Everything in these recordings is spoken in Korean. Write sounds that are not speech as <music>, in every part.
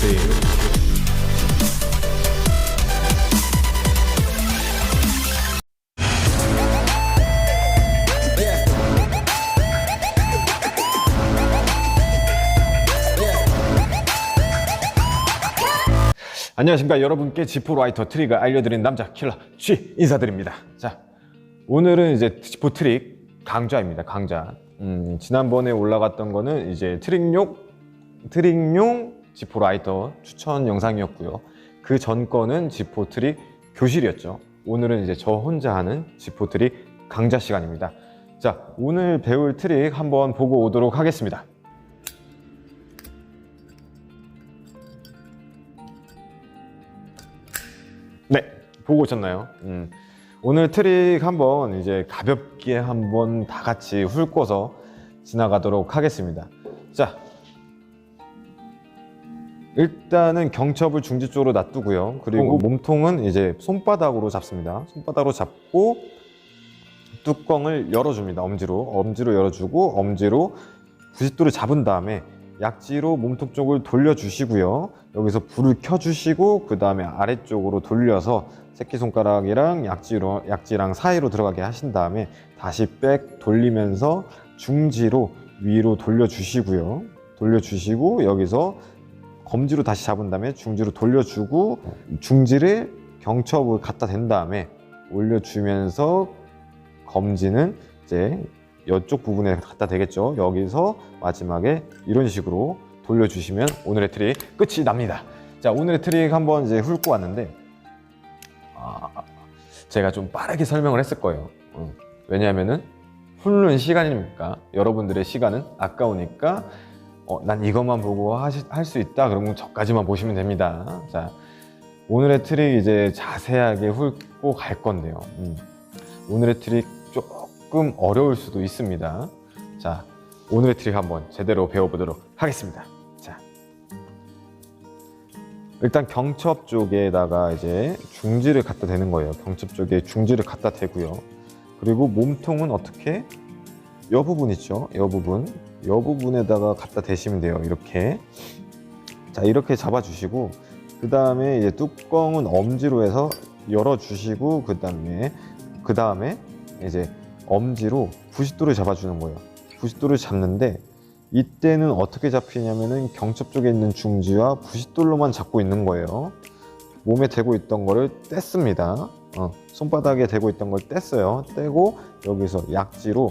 트릭. 안녕하십니까 여러분께 지포 라이터 트릭을 알려드린 남자 킬러 G 인사드립니다. 자 오늘은 이제 지포 트릭 강좌입니다. 강좌. 음, 지난번에 올라갔던 거는 이제 트릭용 트릭용 지포 라이터 추천 영상이었고요. 그 전 거는 지포 트릭 교실이었죠. 오늘은 이제 저 혼자 하는 지포 트릭 강좌 시간입니다. 자 오늘 배울 트릭 한번 보고 오도록 하겠습니다. 네, 보고 오셨나요? 음, 오늘 트릭 한번 이제 가볍게 한번 다 같이 훑고서 지나가도록 하겠습니다. 자, 일단은 경첩을 중지 쪽으로 놔두고요. 그리고 몸통은 이제 손바닥으로 잡습니다. 손바닥으로 잡고 뚜껑을 열어줍니다. 엄지로 엄지로 열어주고 엄지로 90도를 잡은 다음에 약지로 몸통 쪽을 돌려주시고요. 여기서 불을 켜주시고 그 다음에 아래쪽으로 돌려서 새끼손가락이랑 약지로, 약지랑 사이로 들어가게 하신 다음에 다시 백 돌리면서 중지로 위로 돌려주시고요. 돌려주시고 여기서 검지로 다시 잡은 다음에 중지로 돌려주고 중지를 경첩을 갖다 댄 다음에 올려주면서 검지는 이제 이쪽 부분에 갖다 대겠죠. 여기서 마지막에 이런 식으로 돌려주시면 오늘의 트릭 끝이 납니다. 자, 오늘의 트릭 한번 이제 훑고 왔는데, 아, 제가 좀 빠르게 설명을 했을 거예요. 어, 왜냐하면은 훑는 시간이니까 여러분들의 시간은 아까우니까 어, 난 이것만 보고 할 수 있다. 그러면 저까지만 보시면 됩니다. 자, 오늘의 트릭 이제 자세하게 훑고 갈 건데요. 음, 오늘의 트릭 조금 어려울 수도 있습니다. 자, 오늘의 트릭 한번 제대로 배워보도록 하겠습니다. 자, 일단 경첩 쪽에다가 이제 중지를 갖다 대는 거예요. 경첩 쪽에 중지를 갖다 대고요. 그리고 몸통은 어떻게? 여 부분 있죠? 여 부분. 여 부분에다가 갖다 대시면 돼요. 이렇게. 자, 이렇게 잡아 주시고, 그 다음에 이제 뚜껑은 엄지로 해서 열어 주시고, 그 다음에, 그 다음에 이제 엄지로 90도를 잡아 주는 거예요. 90도를 잡는데 이때는 어떻게 잡히냐면은 경첩 쪽에 있는 중지와 90도로만 잡고 있는 거예요. 몸에 대고 있던 거를 뗐습니다. 어, 손바닥에 대고 있던 걸 뗐어요. 떼고 여기서 약지로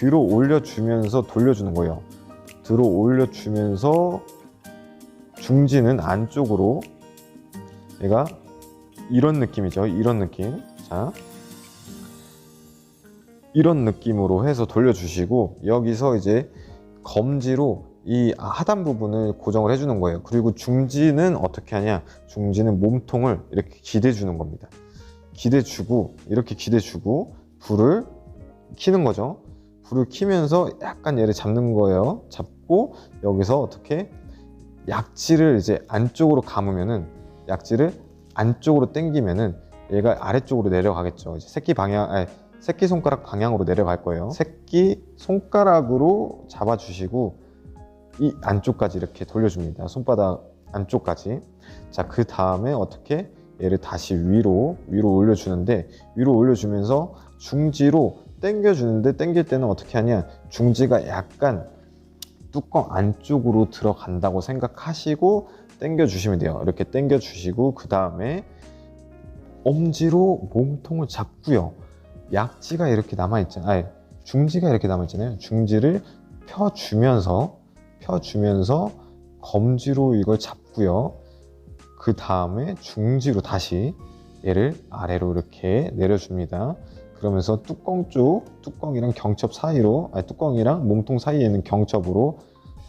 뒤로 올려주면서 돌려주는 거예요. 뒤로 올려주면서 중지는 안쪽으로 얘가 이런 느낌이죠. 이런 느낌. 자, 이런 느낌으로 해서 돌려주시고 여기서 이제 검지로 이 하단 부분을 고정을 해주는 거예요. 그리고 중지는 어떻게 하냐? 중지는 몸통을 이렇게 기대주는 겁니다. 기대주고 이렇게 기대주고 불을 키는 거죠. 불을 키면서 약간 얘를 잡는 거예요. 잡고 여기서 어떻게 약지를 이제 안쪽으로 감으면은 약지를 안쪽으로 당기면은 얘가 아래쪽으로 내려가겠죠. 이제 새끼 방향, 아니, 새끼 손가락 방향으로 내려갈 거예요. 새끼 손가락으로 잡아주시고 이 안쪽까지 이렇게 돌려줍니다. 손바닥 안쪽까지. 자, 그 다음에 어떻게 얘를 다시 위로 위로 올려주는데 위로 올려주면서 중지로 당겨주는데 당길 때는 어떻게 하냐? 중지가 약간 뚜껑 안쪽으로 들어간다고 생각하시고 당겨주시면 돼요. 이렇게 당겨주시고 그 다음에 엄지로 몸통을 잡고요. 약지가 이렇게 남아있잖아요. 중지가 이렇게 남아있잖아요. 중지를 펴주면서, 펴주면서 검지로 이걸 잡고요. 그 다음에 중지로 다시 얘를 아래로 이렇게 내려줍니다. 그러면서 뚜껑 쪽, 뚜껑이랑 경첩 사이로, 아니, 뚜껑이랑 몸통 사이에 있는 경첩으로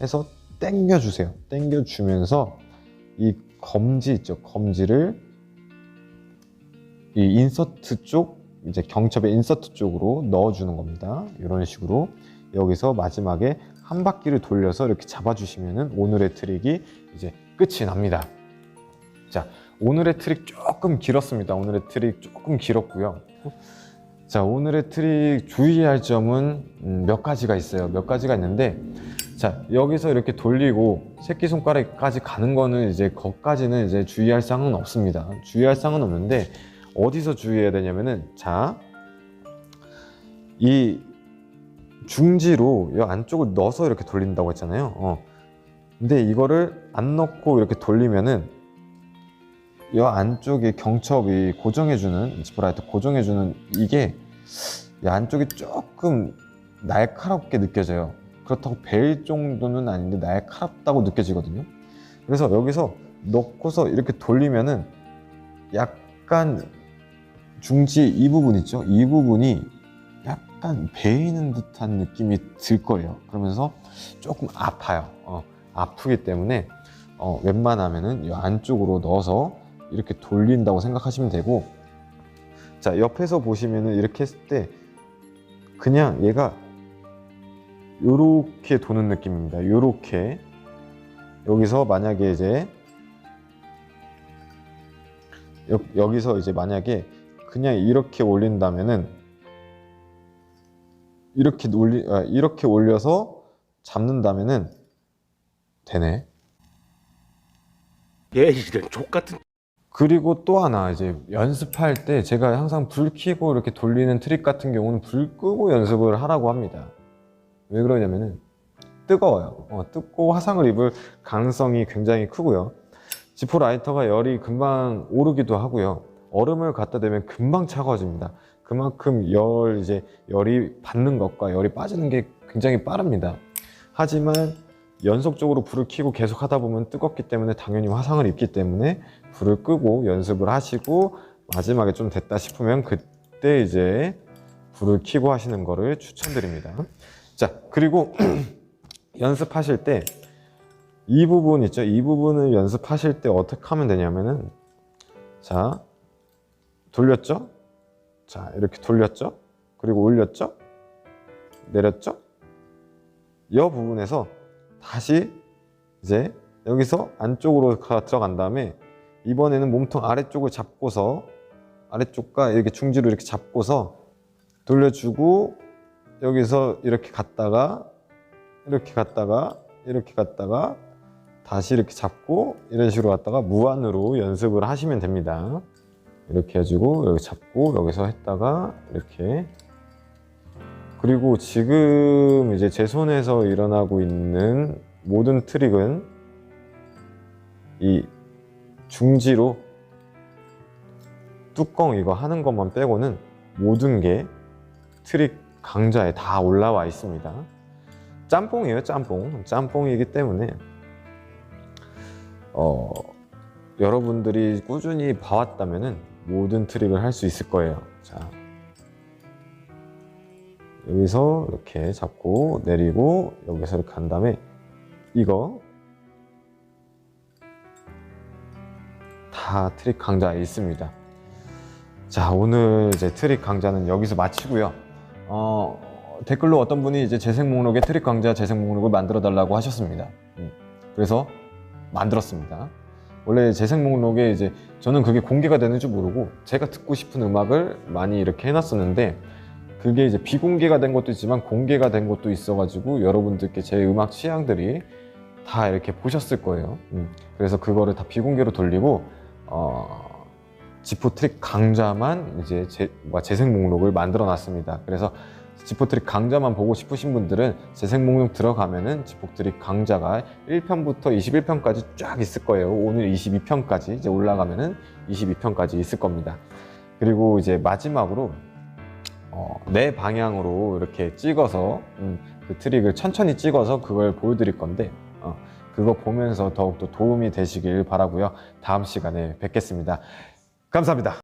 해서 당겨 주세요. 당겨 주면서 이 검지 있죠. 검지를 이 인서트 쪽 이제 경첩의 인서트 쪽으로 넣어 주는 겁니다. 이런 식으로 여기서 마지막에 한 바퀴를 돌려서 이렇게 잡아주시면은 오늘의 트릭이 이제 끝이 납니다. 자, 오늘의 트릭 조금 길었습니다. 오늘의 트릭 조금 길었고요. 자, 오늘의 트릭 주의할 점은 음, 몇 가지가 있어요. 몇 가지가 있는데, 자 여기서 이렇게 돌리고 새끼손가락까지 가는 거는 이제 거기까지는 이제 주의할 사항은 없습니다 주의할 사항은 없는데 어디서 주의해야 되냐면은 자이 중지로 이 안쪽을 넣어서 이렇게 돌린다고 했잖아요 어. 근데 이거를 안 넣고 이렇게 돌리면은 이 안쪽에 경첩이 고정해주는 지퍼라이트 고정해주는 이게 이 안쪽이 조금 날카롭게 느껴져요. 그렇다고 베일 정도는 아닌데 날카롭다고 느껴지거든요. 그래서 여기서 넣고서 이렇게 돌리면은 약간 중지 이 부분 있죠? 이 부분이 약간 베이는 듯한 느낌이 들 거예요. 그러면서 조금 아파요. 어, 아프기 때문에 어, 웬만하면은 이 안쪽으로 넣어서 이렇게 돌린다고 생각하시면 되고 자 옆에서 보시면은 이렇게 했을 때 그냥 얘가 요렇게 도는 느낌입니다. 요렇게. 여기서 만약에 이제 여, 여기서 이제 만약에 그냥 이렇게 올린다면은 이렇게 올리 아, 이렇게 올려서 잡는다면은 되네. 얘 이런 족 같은 그리고 또 하나 이제 연습할 때 제가 항상 불 켜고 이렇게 돌리는 트릭 같은 경우는 불 끄고 연습을 하라고 합니다. 왜 그러냐면은 뜨거워요. 어, 뜨고 화상을 입을 가능성이 굉장히 크고요. 지포 라이터가 열이 금방 오르기도 하고요. 얼음을 갖다 대면 금방 차가워집니다. 그만큼 열 이제 열이 받는 것과 열이 빠지는 게 굉장히 빠릅니다. 하지만 연속적으로 불을 켜고 계속 하다 보면 뜨겁기 때문에 당연히 화상을 입기 때문에 불을 끄고 연습을 하시고 마지막에 좀 됐다 싶으면 그때 이제 불을 켜고 하시는 거를 추천드립니다. 자, 그리고 <clears throat> 연습하실 때 이 부분 있죠? 이 부분을 연습하실 때 어떻게 하면 되냐면은 자, 돌렸죠? 자, 이렇게 돌렸죠? 그리고 올렸죠? 내렸죠? 이 부분에서 다시 이제 여기서 안쪽으로 가- 들어간 다음에 이번에는 몸통 아래쪽을 잡고서 아래쪽과 이렇게 중지로 이렇게 잡고서 돌려주고 여기서 이렇게 갔다가 이렇게 갔다가 이렇게 갔다가 다시 이렇게 잡고 이런 식으로 갔다가 무한으로 연습을 하시면 됩니다. 이렇게 해주고 여기 잡고 여기서 했다가 이렇게 그리고 지금 이제 제 손에서 일어나고 있는 모든 트릭은 이 중지로 뚜껑 이거 하는 것만 빼고는 모든 게 트릭 강좌에 다 올라와 있습니다. 짬뽕이에요, 짬뽕. 짬뽕이기 때문에 어, 여러분들이 꾸준히 봐왔다면은 모든 트릭을 할 수 있을 거예요. 자, 여기서 이렇게 잡고 내리고 여기서 이렇게 한 다음에 이거 다 트릭 강좌에 있습니다. 자 오늘 이제 트릭 강좌는 여기서 마치고요. 어, 댓글로 어떤 분이 이제 재생 목록에 트릭 강좌 재생 목록을 만들어 달라고 하셨습니다. 음, 그래서 만들었습니다. 원래 재생 목록에 이제 저는 그게 공개가 되는 줄 모르고 제가 듣고 싶은 음악을 많이 이렇게 해놨었는데 그게 이제 비공개가 된 것도 있지만 공개가 된 것도 있어가지고 여러분들께 제 음악 취향들이 다 이렇게 보셨을 거예요. 음, 그래서 그거를 다 비공개로 돌리고 어, 지포 트릭 강좌만 이제 재, 뭐 재생 목록을 만들어 놨습니다. 그래서 지포 트릭 강좌만 보고 싶으신 분들은 재생 목록 들어가면은 지포 트릭 강좌가 1편부터 21편까지 쫙 있을 거예요. 오늘 22편까지 이제 올라가면은 22편까지 있을 겁니다. 그리고 이제 마지막으로 어, 내 방향으로 이렇게 찍어서 음, 그 트릭을 천천히 찍어서 그걸 보여드릴 건데 어, 그거 보면서 더욱더 도움이 되시길 바라고요. 다음 시간에 뵙겠습니다. 감사합니다.